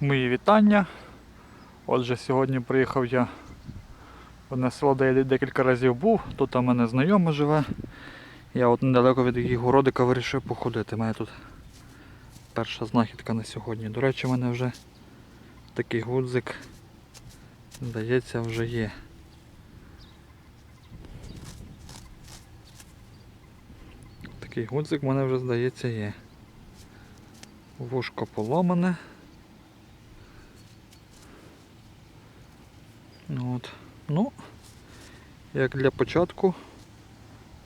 Мої вітання. Отже, сьогодні приїхав я в одне село, де я декілька разів був. Тут у мене знайомий живе. Я от недалеко від їх городика вирішив походити. У мене тут перша знахідка на сьогодні. До речі, в мене вже такий гудзик, здається, вже є. Такий гудзик в мене вже, здається, є. Вушко поломане. От. Ну, як для початку,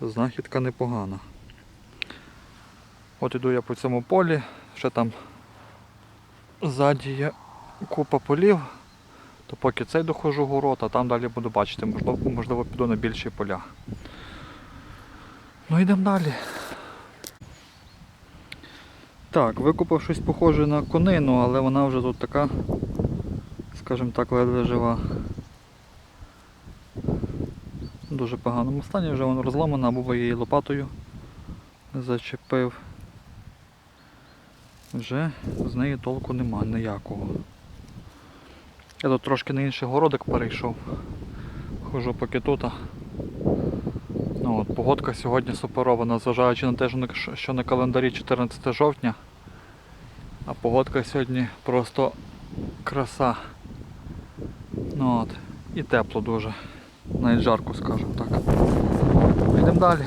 знахідка непогана. От іду я по цьому полі, ще там ззаді є купа полів, то поки цей доходжу город, а там далі буду бачити, можливо, можливо піду на більші поля. Ну йдемо далі. Так, викупав щось похоже на конину, але вона вже тут така, скажімо так, ледве жива. В дуже поганому стані, вже вона розламана, або її лопатою зачепив. Вже з неї толку нема ніякого. Я тут трошки на інший городик перейшов. Хожу поки тут. Ну, от, погодка сьогодні суперова, незважаючи на те, що на календарі 14 жовтня. А погодка сьогодні просто краса. Ну от. І тепло дуже. Навіть жарко, скажімо так. Йдемо далі.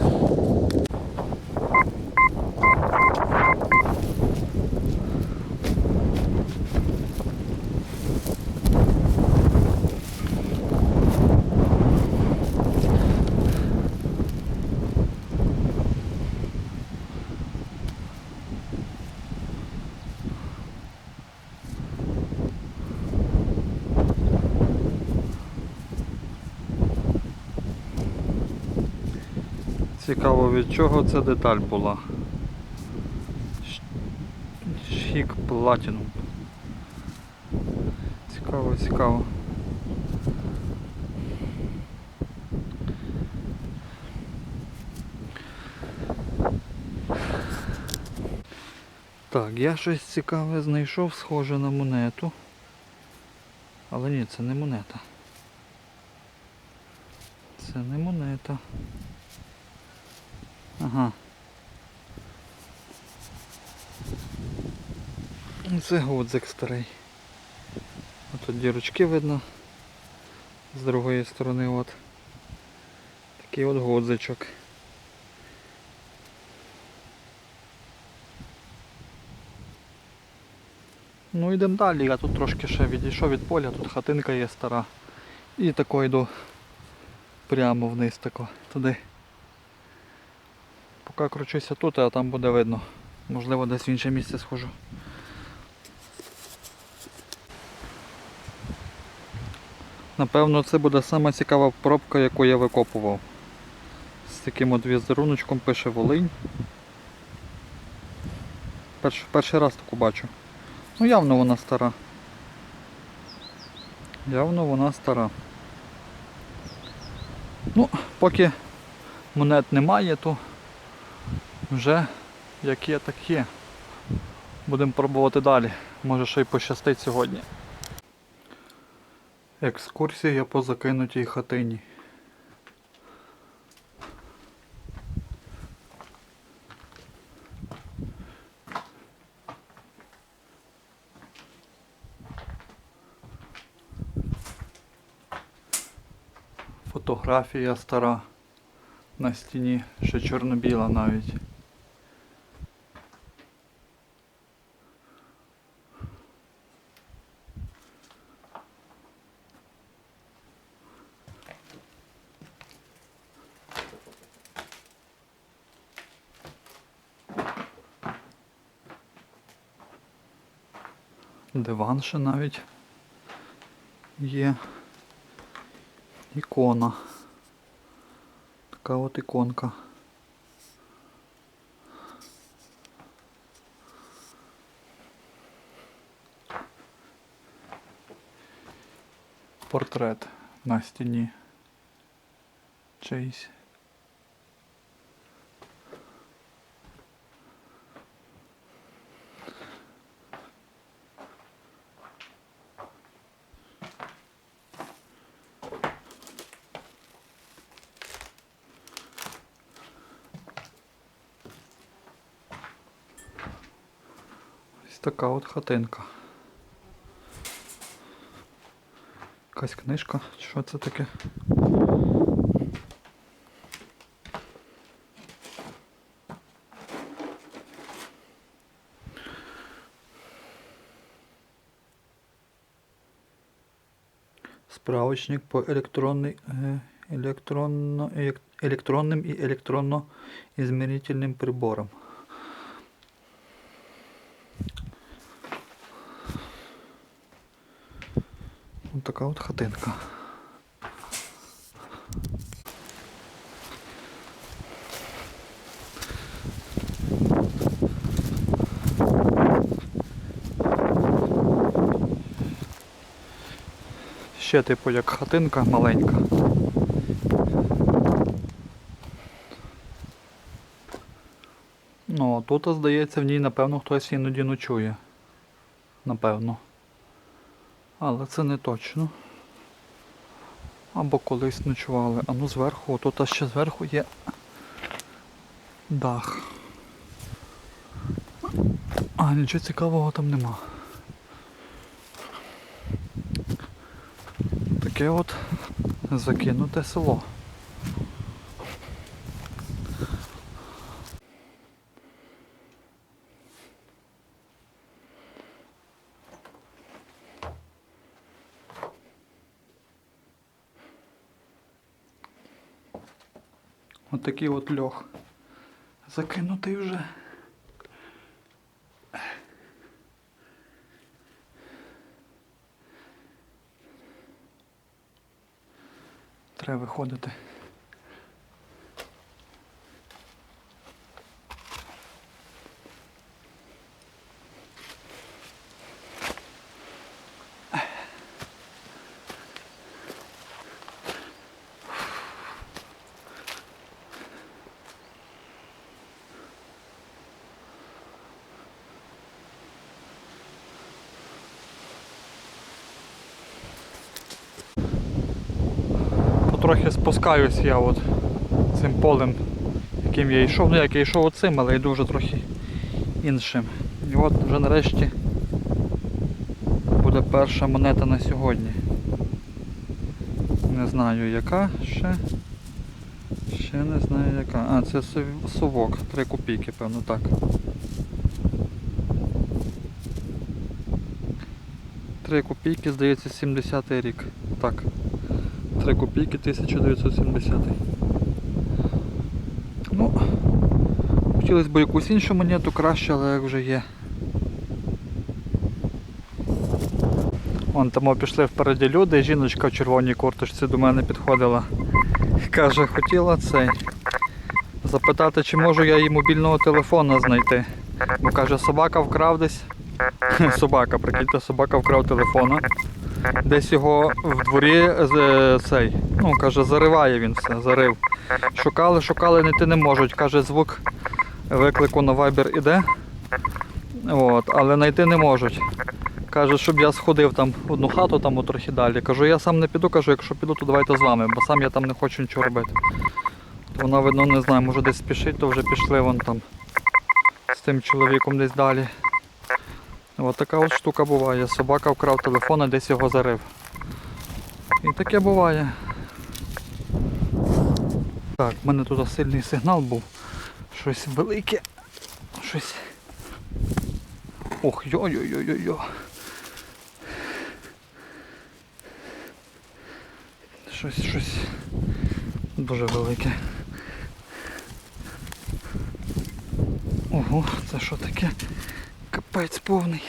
Цікаво від чого ця деталь була. Шік Platinum. Цікаво, цікаво. Так, я щось цікаве знайшов, схоже на монету. Але ні, це не монета. Це не монета. Ага. Ну, Це гудзик старий. А тут дірочки видно з другої сторони от. Такий от гудзичок. Ну йдемо далі, я тут трошки ще відійшов від поля, тут хатинка є стара. І тако йду прямо вниз тако, туди. Поки кручуся тут, а там буде видно. Можливо, десь в інше місце схожу. Напевно, це буде сама цікава пробка, яку я викопував. З таким от візеруночком пише Волинь. Перш, перший раз таку бачу. Ну явно вона стара. Явно вона стара. Ну, поки монет немає, то вже як є, так є. Будемо пробувати далі. Може ще й пощастить сьогодні. Екскурсія по закинутій хатині. Фотографія стара на стіні, ще чорно-біла навіть. Диван ще навіть є. Ікона. Така от іконка. Портрет на стіні. Чийсь. Ось така от хатинка. Якась книжка, що це таке? Справочник по електронний, е, електронно, електронним і електронно-ізмірительним приборам. Ось така от хатинка. Ще типу як хатинка маленька. Ну, а тут, здається, в ній, напевно, хтось іноді ночує. Напевно. Але це не точно. Або колись ночували. А ну зверху, тут ще зверху є дах. А, нічого цікавого там нема. Таке от закинуте село. Отакий от льох. Закинутий вже. Треба виходити. Потрохи спускаюсь я от цим полем, яким я йшов. Ну як я йшов оцим, але йду вже трохи іншим. І от вже нарешті буде перша монета на сьогодні. Не знаю яка ще. Ще не знаю яка. А, це совок, 3 копійки, певно, так. Три копійки, здається, 70-й рік. Так. 3 копійки 1970. Ну, хотілося б якусь іншу монету краще, але як вже є. Вон там пішли впереді люди, жіночка в червоній курточці до мене підходила. Каже, хотіла цей. Запитати, чи можу я їй мобільного телефона знайти. Бо каже, собака вкрав десь. Собака, прикиньте, собака вкрав телефона. Десь його в дворі цей, ну каже, зариває він все, зарив. Шукали, шукали, знайти не можуть. Каже, звук виклику на Viber іде. От, але знайти не можуть. Каже, щоб я сходив там в одну хату, там трохи далі. Кажу, я сам не піду, кажу, якщо піду, то давайте з вами, бо сам я там не хочу нічого робити. То вона, видно, не знаю, може десь спішить, то вже пішли вон там з тим чоловіком десь далі. Ось така от штука буває. Собака вкрав телефон, а десь його зарив. І таке буває. Так, в мене тут сильний сигнал був. Щось велике. Щось. Ох, йо-йо-йо-йо-йо. Щось, щось дуже велике. Ого, це що таке? Капець повний.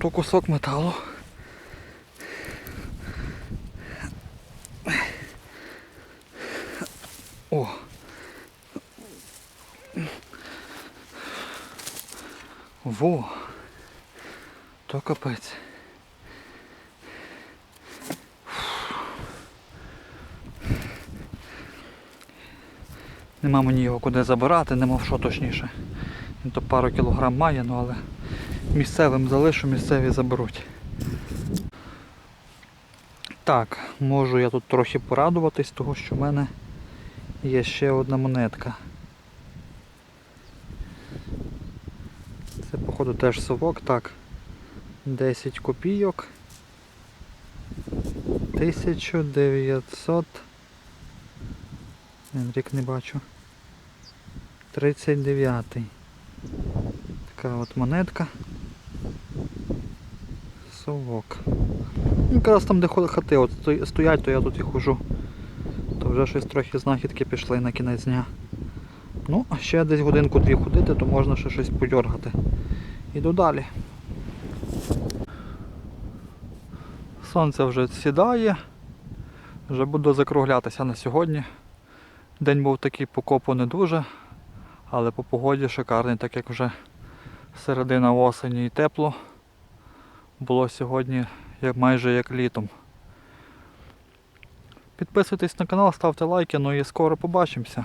То кусок металу. Во! То капець. Нема мені його куди забирати, нема в що точніше. Він то пару кілограм має, ну але місцевим залишу, місцеві заберуть. Так, можу я тут трохи порадуватись, того що в мене є ще одна монетка. Це, походу, теж совок, так. 10 копійок. 1900. Блін, Рік не бачу. 39-й. Така от монетка. Совок. Ну, Якраз там, де хати от стоять, то я тут і хожу. То вже щось трохи знахідки пішли на кінець дня. Ну, а ще десь годинку-дві ходити, то можна ще щось подьоргати. Іду далі. Сонце вже сідає. Вже буду закруглятися на сьогодні. День був такий по не дуже, але по погоді шикарний, так як вже середина осені і тепло. Було сьогодні майже як літом. Підписуйтесь на канал, ставте лайки, ну і скоро побачимося.